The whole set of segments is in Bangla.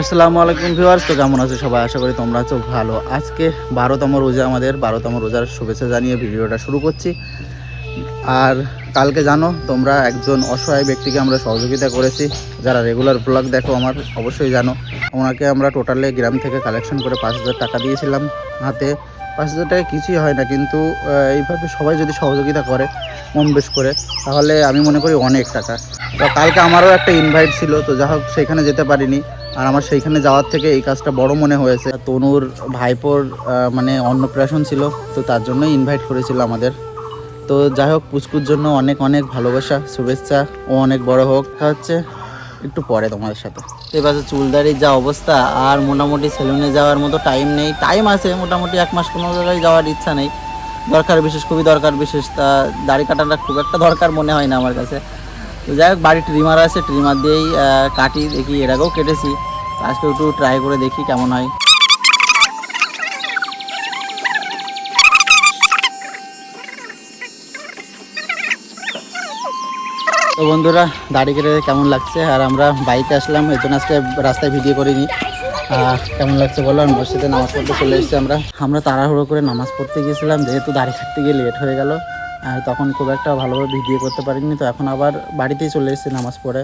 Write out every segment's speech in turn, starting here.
আসসালামু আলাইকুম ভিউয়ার্স, তো কেমন আছো সবাই? আশা করি তোমরা আছো ভালো। আজকে বারোতম রোজা আমাদের, বারোতম রোজার শুভেচ্ছা জানিয়ে ভিডিওটা শুরু করছি। আর কালকে জানো, তোমরা একজন অসহায় ব্যক্তিকে আমরা সহযোগিতা করেছি। যারা রেগুলার ব্লগ দেখো আমার, অবশ্যই জানো। ওনাকে আমরা টোটালে গ্রাম থেকে কালেকশন করে পাঁচ হাজার টাকা দিয়েছিলাম হাতে। পাঁচ হাজার টাকা কিছুই হয় না, কিন্তু এইভাবে সবাই যদি সহযোগিতা করে কম বেশ করে, তাহলে আমি মনে করি অনেক টাকা। তো কালকে আমারও একটা ইনভাইট ছিল, তো যা হোক সেখানে যেতে পারিনি। আর আমার সেইখানে যাওয়ার থেকে এই কাজটা বড় মনে হয়েছে। তনুর ভাইপোর মানে অন্নপ্রাশন ছিল, তো তার জন্যই ইনভাইট করেছিল আমাদের। তো যাই হোক, পুচকুর জন্য অনেক অনেক ভালোবাসা, শুভেচ্ছা, ও অনেক বড় হোক। হচ্ছে, একটু পরে তোমাদের সাথে। এবারে চুলদারির যা অবস্থা, আর মোটামুটি সেলুনে যাওয়ার মতো টাইম নেই। টাইম আছে, মোটামুটি এক মাস কোনো জায়গায় যাওয়ার ইচ্ছা নেই। দরকার বিশেষ, খুবই দরকার বিশেষ। তা দাড়ি কাটাটা খুব একটা দরকার মনে হয় না আমার কাছে। তো যাই হোক বাড়ি ট্রিমার আছে ট্রিমার দিয়েই কাটি, দেখি এর আগেও কেটেছি। আজকে একটু ট্রাই করে দেখি কেমন হয়। তো বন্ধুরা, দাড়ি কেটে কেমন লাগছে? আর আমরা বাইকে আসলাম, এই জন্য আজকে রাস্তায় ভিডিও করিনি। কেমন লাগছে বলো? আর মসজিদে নামাজ পড়তে চলে এসেছি আমরা। আমরা তাড়াহুড়ো করে নামাজ পড়তে গিয়েছিলাম, যেহেতু দাড়ি কাটতে গিয়ে লেট হয়ে গেল। আর তখন খুব একটা ভালোভাবে ভিডিও করতে পারিনি, তো এখন আবার বাড়িতেই চলে এসেছি নামাজ পড়ে।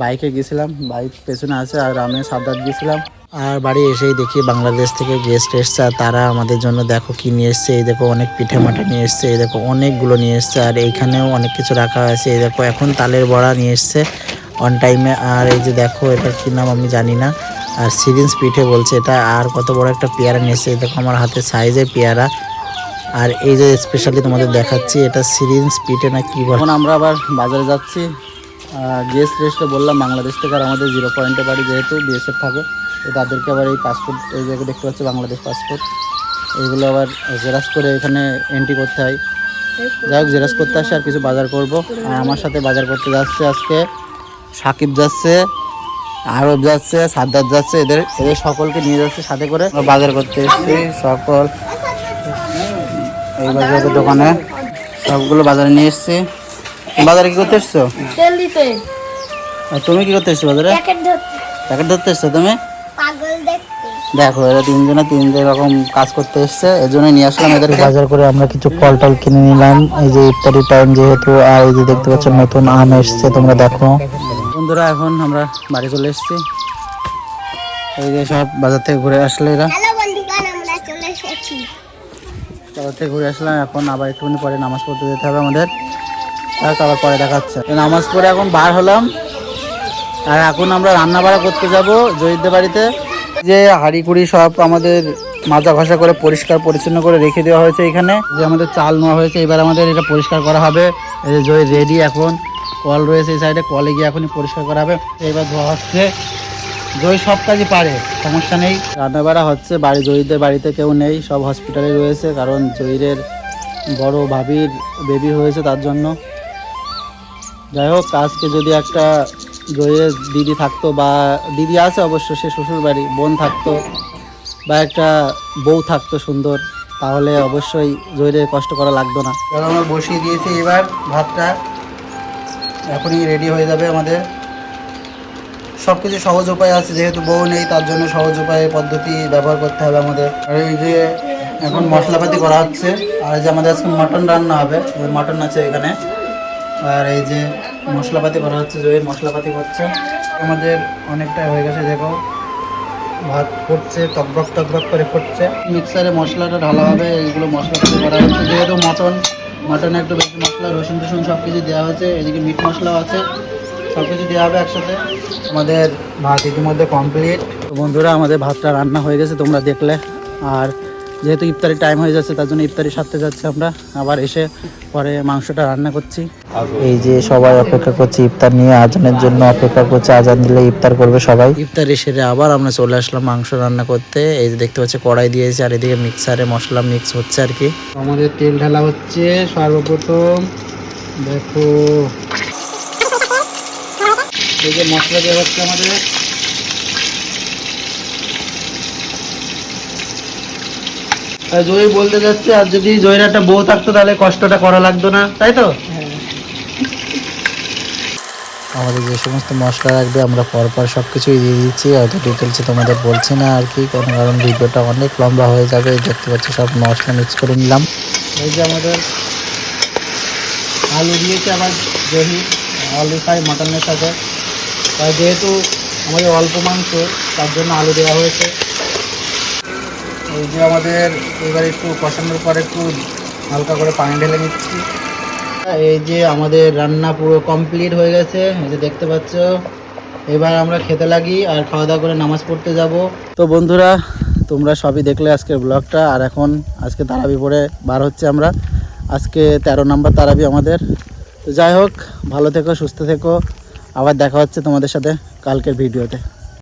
বাইকে গেছিলাম, বাইক পেছনে আছে আর আমি সাদ্দাত গেছিলাম। আর বাড়ি এসেই দেখি বাংলাদেশ থেকে গেস্ট এসছে আর তারা আমাদের জন্য দেখো কি নিয়ে এসছে, এই দেখো অনেক পিঠে মাঠা নিয়ে এসছে, এই দেখো অনেকগুলো নিয়ে এসছে আর এইখানেও অনেক কিছু রাখা হয়েছে এই দেখো এখন তালের বড়া নিয়ে এসছে অন টাইমে আর এই যে দেখো এটা কি নাম আমি জানি না। আর সিরিঞ্জ পিঠে বলছে এটা, আর কত বড় একটা পেয়ারা নিয়ে এসছে, এই দেখো আমার হাতে সাইজের পেয়ারা। আর এই যে স্পেশালি তোমাদের দেখাচ্ছি, এটা সিরিঞ্জ পিঠে না কি বলে? আমরা আবার বাজারে যাচ্ছি। গেস্ট রেস্টে বললাম, বাংলাদেশ থেকে আর আমাদের জিরো পয়েন্টে বাড়ি যেহেতু বিএসএফ থাকে, তো তাদেরকে আবার এই পাসপোর্ট এই জায়গায় দেখতে পাচ্ছি বাংলাদেশ পাসপোর্ট এইগুলো আবার জেরাক্স করে এখানে এন্ট্রি করতে হয়। যাই হোক জেরাক্স করতে আসে আর কিছু বাজার করব। আর আমার সাথে বাজার করতে যাচ্ছে আজকে সাকিব যাচ্ছে, আরব যাচ্ছে, সাদ্দাত যাচ্ছে, এদের এদের সকলকে নিয়ে যাচ্ছে সাথে করে। বাজার করতে এসেছি, সকল। এই বাজারের দোকানে সবগুলো বাজারে নিয়ে এসেছি। বাজারে কি করতে এসছো? তেল দিতে আর তুমি কি করতে এসছো বাজারে? প্যাকেট ধরতে। প্যাকেট ধরতে এসছো তুমি? পাগল দেখতে। দেখো এরা তিনজনে তিন রকম কাজ করতে এসছে এর জন্য নিয়ে আসলাম এদের বাজার করে আমরা কিছু ফল টল কিনে নিলাম। এই যে ইফতারি টাইম যেহেতু আর এই যে দেখতে পাচ্ছ নতুন আম এসছে তোমরা দেখো। বন্ধুরা এখন আমরা বাড়ি চলে এসেছি। এই যে সব বাজার থেকে ঘুরে আসলে এরা। হ্যালো বন্ধুগণ আমরা চলে এসেছি। বাজার থেকে ঘুরে আসলাম এখন আবার একটুখানি পরে নামাজ পড়তে যেতে হবে আমাদের। তার আবার পরে দেখাচ্ছে। নামাজ পড়ে এখন বার হলাম। আর এখন আমরা রান্না বাড়া করতে যাব জয়ীদের বাড়িতে। যে হাঁড়ি কুড়ি সব আমাদের মাজা ঘষা করে পরিষ্কার পরিচ্ছন্ন করে রেখে দেওয়া হয়েছে এখানে। যে আমাদের চাল নেওয়া হয়েছে, এবার আমাদের এটা পরিষ্কার করা হবে। এই যে জয় রেডি এখন। কল রয়েছে এই সাইডে, কলে গিয়ে এখনই পরিষ্কার করা হবে। এবার ধোয়া হচ্ছে। জয় সব কাজই পারে, সমস্যা নেই। রান্না বাড়া হচ্ছে, বাড়ি জয়ীদের বাড়িতে কেউ নেই, সব হসপিটালে রয়েছে, কারণ জয়ীরের বড় ভাবির বেবি হয়েছে তার জন্য। যাই হোক, আজকে যদি একটা জয়ের দিদি থাকতো বা দিদি আছে অবশ্য, সে শ্বশুর বাড়ি বোন থাকতো বা একটা বউ থাকতো সুন্দর, তাহলে অবশ্যই জয়ের কষ্ট করা লাগতো না। আমরা বসিয়ে দিয়েছি এবার ভাতটা। এখনই রেডি হয়ে যাবে আমাদের। সব কিছু সহজ উপায় আছে, যেহেতু বউ নেই, তার জন্য সহজ উপায়ে পদ্ধতি ব্যবহার করতে হবে আমাদের। আর এই যে এখন মশলাপাতি করা হচ্ছে, আর যে আমাদের আজকে মটন রান্না হবে মাটন আছে এখানে। আর এই যে মশলাপাতি করা হচ্ছে জয়ের মশলাপাতি করছে আমাদের অনেকটা হয়ে গেছে, দেখো। ভাত ফুটছে, টকবক টকবক করে ফুটছে। মিক্সারে মশলাটা ঢালা হবে, এইগুলো মশলাপাতি করা হচ্ছে। যেহেতু মটন, মটনে একটু বেশি মশলা, রসুন টসুন সব কিছু দেওয়া হয়েছে, এদিকে মিট মশলাও আছে, সব কিছু দেওয়া হবে একসাথে। আমাদের ভাত ইতিমধ্যে কমপ্লিট বন্ধুরা, আমাদের ভাতটা রান্না হয়ে গেছে, তোমরা দেখলে। আর যেহেতু ইফতারি টাইম হয়ে যাচ্ছে তার জন্য ইফতারি সারতে যাচ্ছি আমরা। আবার এসে পরে মাংসটা রান্না করছি। এই যে সবাই অপেক্ষা করছে ইফতার নিয়ে আজানের জন্য অপেক্ষা করছে আজান দিলে ইফতার করবে সবাই। ইফতারি সেরে আবার আমরা চলে আসলাম মাংস রান্না করতে। এই যে দেখতে পাচ্ছি কড়াই দিয়েছে আর এদিকে মিক্সারে মশলা মিক্স হচ্ছে আর কি। আমাদের তেল ঢালা হচ্ছে সর্বপ্রথম দেখো। এই যে মশলা দেওয়া হচ্ছে আমাদের। জয় বলতে যাচ্ছে আর যদি জয়ের একটা বউ থাকতো তাহলে কষ্টটা করা লাগতো না তাই তো? আমাদের যে সমস্ত মশলা লাগবে আমরা পরপর সব কিছুই দিয়ে দিচ্ছি অত ডিটেলসে তোমাদের বলছি না আর কি কারণ কারণ ভিডিওটা অনেক লম্বা হয়ে যাবে দেখতে পাচ্ছি সব মশলা মিক্স করে নিলাম। এই যে আমাদের আলু দিয়েছে আবার দহি আলু ফ্রাই মাটনের সাথে। যেহেতু আমাদের অল্প মাংস তার জন্য আলু দেওয়া হয়েছে। এই যে আমাদের এবার একটু কষানোর পর একটু হালকা করে পানি ঢেলে নিচ্ছি। এই যে আমাদের রান্না পুরো কমপ্লিট হয়ে গেছে, এই যে দেখতে পাচ্ছ। এবার আমরা খেতে লাগি আর খাওয়া দাওয়া করে নামাজ পড়তে যাব। তো বন্ধুরা, তোমরা সবই দেখলে আজকের ব্লগটা, আর এখন আজকে তারাবি পড়ে বার হচ্ছে আমরা। আজকে তেরো নাম্বার তারাবি আমাদের। তো যাই হোক, ভালো থেকো, সুস্থ থেকো। আবার দেখা হচ্ছে তোমাদের সাথে কালকের ভিডিওতে।